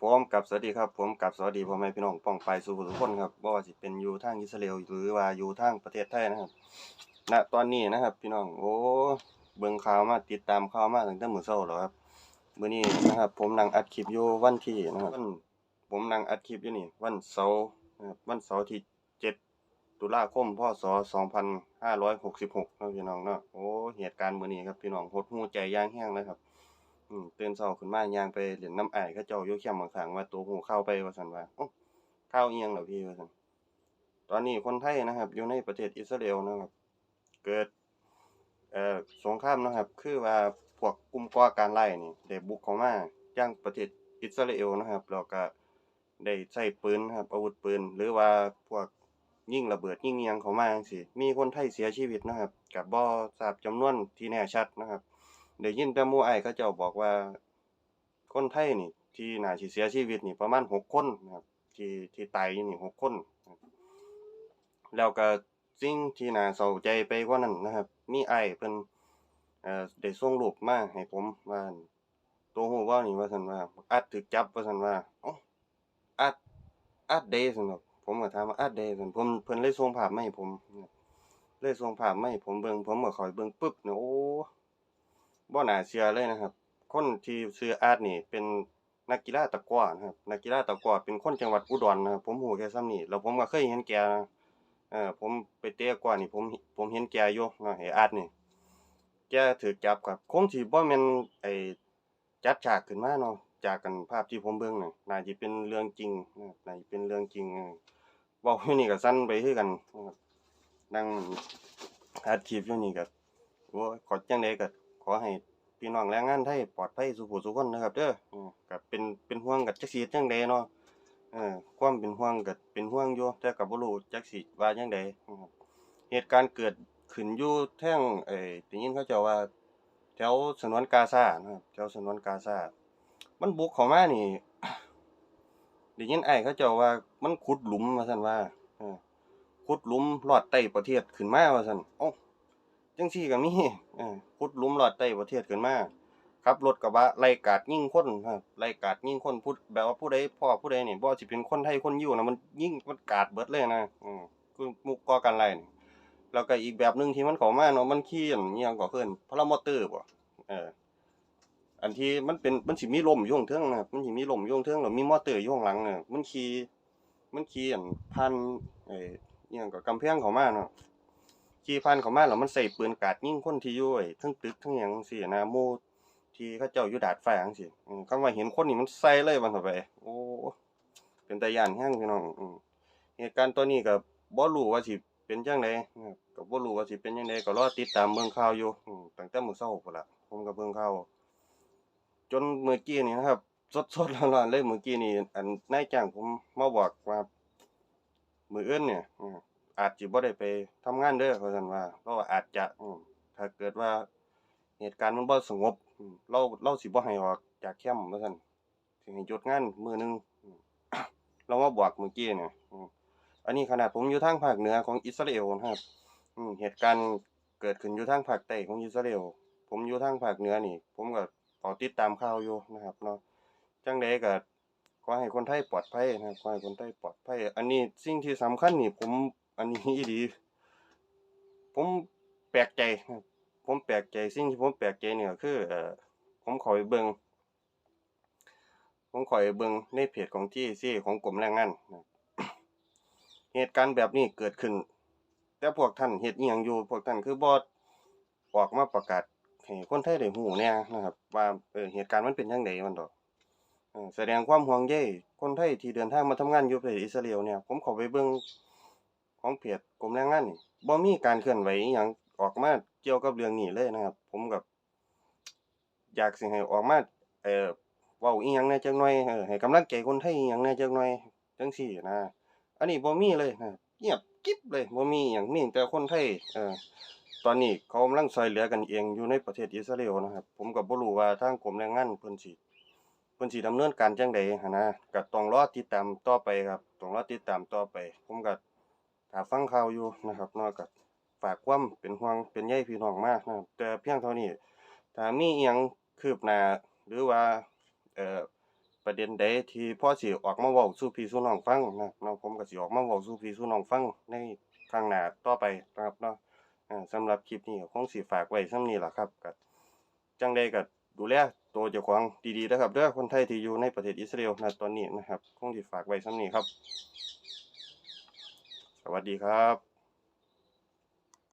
ผมกับสวัสดีครับผมกับสวัสดีพ่อแม่พี่น้องป้องไปสู่ทุกคนครับบ่ว่าสิเป็นอยู่ทางอิสราเอลหรือว่าอยู่ทางประเทศไทยนะครับณตอนนี้นะครับ พี่น้องโอ้เบิ่งข่าวมาติดตามข่าวมาตั้งแต่มื้อเช้าแล้วครับมื้อนี้นะครับ ผมนั่งอัดคลิปอยู่วันที่นะครับวันผมนั่งอัดคลิปอยู่นี่วันเสาร์นะครับวันเสาร์ที่7ตุลาคมพศ2566นาะพี่น้องเนาะโอ้เหตุการณ์มื้อนี้ครับพี่น้องหดหูใจอย่างแรงเลยครับ อืมตื่นเช้าขึ้นมาย่างไปเล่นน้ำอ้ายเขาเจ้าอยู่แคมป์ข้างๆว่าตัวหูเข้าไปว่าซั่นว่าโอ้ข้าวอียงเหรอพี่ว่าซั่นตอนนี้คนไทยนะครับ อยู่ในประเทศอิสราเอลนะครับ เกิดเอ่อสงครามนะครับ คือว่าพวกกลุ่มก่อการร้ายนี่ได้บุกเข้ามายังประเทศอิสราเอลนะครับแล้วก็ได้ใช้ปืนนะครับอาวุธปืน หรือว่าพวกยิงระเบิดยิงอิหยังเข้ามาจังซี่มีคนไทยเสียชีวิตนะครับก็บ่ทราบจำนวนที่แน่ชัดนะครับ ได้ยินแต่หมู่อ้ายเขาเจ้าบอกว่า คนไทยนี่ ที่น่าสิเสียชีวิตนี่ประมาณ6คนนะครับ ที่ที่ตายอยู่นี่6คนนะครับแล้วก็สิ่งที่น่าเศร้าใจไปกว่านั้นนะครับ มีอ้ายเพิ่นเอ่อได้ส่งรูปมาให้ผมว่าตัวฮู้บ่านี่ว่าซั่นว่าอัดถูกจับว่าซั่นว่าเอ้าอัดอัดเดซั่นดอกผมก็ถามว่าอัดเดซั่นผมเพิ่นเลยส่งภาพมาให้ผมนะครับเลยส่งภาพมาให้ผมเบิ่งผมก็เข้าไปเบิ่งปึ๊บเนี่ยโอ้ บ่น่าเชื่อเลยนะครับ คนที่ชื่ออาร์ตนี่เป็นนักกีฬาตะกร้อนะครับ นักกีฬาตะกร้อเป็นคนจังหวัดอุดรนะครับ ผมรู้แค่ส่ำนี้แล้วผมก็เคยเห็นแกนะเอ่อผมไปเตะกร้อนี่ผมผมเห็นแกอยู่นะไอ้อาร์ตนี่ แกถูกจับครับคงสิบ่แม่นไอ้จัดฉากขึ้นมาเนาะจากกันภาพที่ผมเบิ่งน่ะน่าสิเป็นเรื่องจริงนะน่าสิเป็นเรื่องจริงเออเว้าอยู่นี่ก็สั่นไปคือกันนั่งอัดคลิปอยู่นี่ก็โอ้ยขอจังได๋ก็ ขอให้พี่น้องแรงงานไทยปลอดภัยสุขสุขคนนะครับเด้ออือก็เป็นเป็นห่วงกับจักสิเฮ็ดจังใดเนาะเออความเป็นห่วงก็เป็นห่วงอยู่แต่ก็บ่รู้จักสิว่าจังใดนะครับเหตุการณ์เกิดขึ้นอยู่แท่งเอ้ยยินเขาเจ้าว่าแถวฉนวนกาซานะครับแถวฉนวนกาซามันบุกเข้ามานี่ได้ยินอ้เขาเจ้าว่ามันขุดหลุมว่าซั่นว่าอขุดหลุมลอดใต้ประเทศขึ้นมาว่าซั่นเอ้า จังซี่ก็มีขุดลุมหลอดใต้ประเทศขึ้นมาขับรถกระบะไล่กาดยิ่งคนครับไล่กาดยิ่งคนผู้แบบว่าผู้ใดพ่อผู้ใดเนี่ยบ่สิเป็นคนไทยคนยิวนะมันยิ่งมันกาดเบิดเลยนะอือคือมู่ก่อการร้ายนี่แล้วก็อีกแบบหนึ่งที่มันเข้ามาเนาะมันขี่อันอิหยังก็เอิ้นพารามอเตอร์บ่เอออันที่มันเป็นมันสิมีลมย่งเทิงนะครับมันสิมีลมย่งเทิงแล้วมีมอเตอร์ย่งหลังน่ะมันขี่มันขี่อันผ่านไอ้อิหยังก็กำแพงเข้ามาเนาะ ขี่ผ่านเข้ามาแล้วมันใส่ปืนกาดยิงคนที่อยู่ไอ้ทั้งตึกทั้งหยังจังซี้นะหมู่ที่เขาเจ้าอยู่ดาดฟ้าจังซี้อือคำว่าเห็นคนนี่มันใส่เลยว่าซั่นไป โอ้ เป็นตายานแรงพี่น้องอือเหตุการณ์ตัวนี้ก็บ่รู้ว่าสิเป็นจังไดนะครับก็บ่รู้ว่าสิเป็นจังไดก็รอติดตามเบิ่งข่าวอยู่อือตั้งแต่มื้อเช้าพู้นล่ะผมก็เบิ่งข่าวจนเมื่อกี้นี่นะครับ สดๆร้อนๆเลยเมื่อกี้นี่อันนายจ้างผมมาบอกว่ามื้ออื่นเนี่ย อาจสิบ่ได้ไปทำงานเด้อว่าซั่นว่าเพราะว่าอาจจะอืมถ้าเกิดว่า เหตุการณ์มันบ่สงบอืมเราเราสิบ่ให้ออกจากแคมป์ว่าซั่นสิให้หยุดงานมื้อหนึงอืม เรามาบอกเมื่อกี้เนี่ยอืมอันนี้ขนาดผมอยู่ทางภาคเหนือของอิสราเอลนะครับอืมเหตุการณ์เกิดขึ้นอยู่ทางภาคใต้ของอิสราเอล ผมอยู่ทางภาคเหนือนี่ ผมก็เฝ้าติดตามข่าวอยู่นะครับเนาะจังไดก็ขอให้คนไทยปลอดภัยนะครับขอให้คนไทยปลอดภัย อันนี้สิ่งที่สำคัญนี่ผม อันนี้อีผมแปลกใจ ผมแปลกใจสิ่งที่ผมแปลกใจเนี่ยคือเอ่อผมเข้าไปเบิงผมเข้าไปเบิงในเพจของ TAC ของกรมแรงงานเหตุการณ์แบบนี้เกิดขึ้น แต่พวกท่านเฮ็ดอิหยังอยู่พวกท่านคือบ่ออกมาประกาศให้คนไทยได้รู้แหน่นะครับ ว่าเออเหตุการณ์มันเป็นจั่งใดมันดอกเอแสดงความห่วงใยคนไทยที่เดินทางมาทำงานอยู่ประเทศอิสราเอลเนี่ย ผมข้าไปเบิ่ง ของเพจกรมแรงงานนี่บ่มีการเคลื่อนไหวอิหยังออกมาเกี่ยวกับเรื่องนี้เลยนะครับ ผมก็อยากสิให้ออกมาเอ่อเว้าอิหยังแหน่จักหน่อยเออให้กำลังใจคนไทยอิหยังแหน่จักหน่อยจังซี่นะ อันนี้บ่มีเลยนะเงียบกิ๊บเลยบ่มีอิหยังมีแต่คนไทยเออตอนนี้เขากำลังช่วยเหลือกันเองอยู่ในประเทศอิสราเอลนะครับ ผมก็บ่รู้ว่าทางกรมแรงงานเพิ่นสิเพิ่นสิดำเนินการจังใดหั้นนะก็ต้องรอติดตามต่อไปครับต้องรอติดตามต่อไป ผมก็ ถ้าฟังข่าวอยู่นะครับนาะก็ฝากความเป็นห่วงเป็นใยพี่น้องมากนะครับแต่เพียงเท่านี้ถ้ามีอิหยังคืบหน้าหรือว่าเอ่อประเด็นใดที่พ่อสิออกมาเว้าสู่พี่สู่น้องฟังนะเนาะผมก็สิออกมาเว้าสู่พี่สู่น้องฟังในข้างหน้าต่อไปนะครับเนาะอ่าสำหรับคลิปนี้ก็คงสิฝากไว้ส่ำนี้ล่ะครับก็จังใดก็ดูแลตัวเจ้าของดีๆนะครับเด้อคนไทยที่อยู่ในประเทศอิสราเอลณตอนนี้นะครับ คงสิฝากไว้ส่ำนี้ครับ วัสดีครับ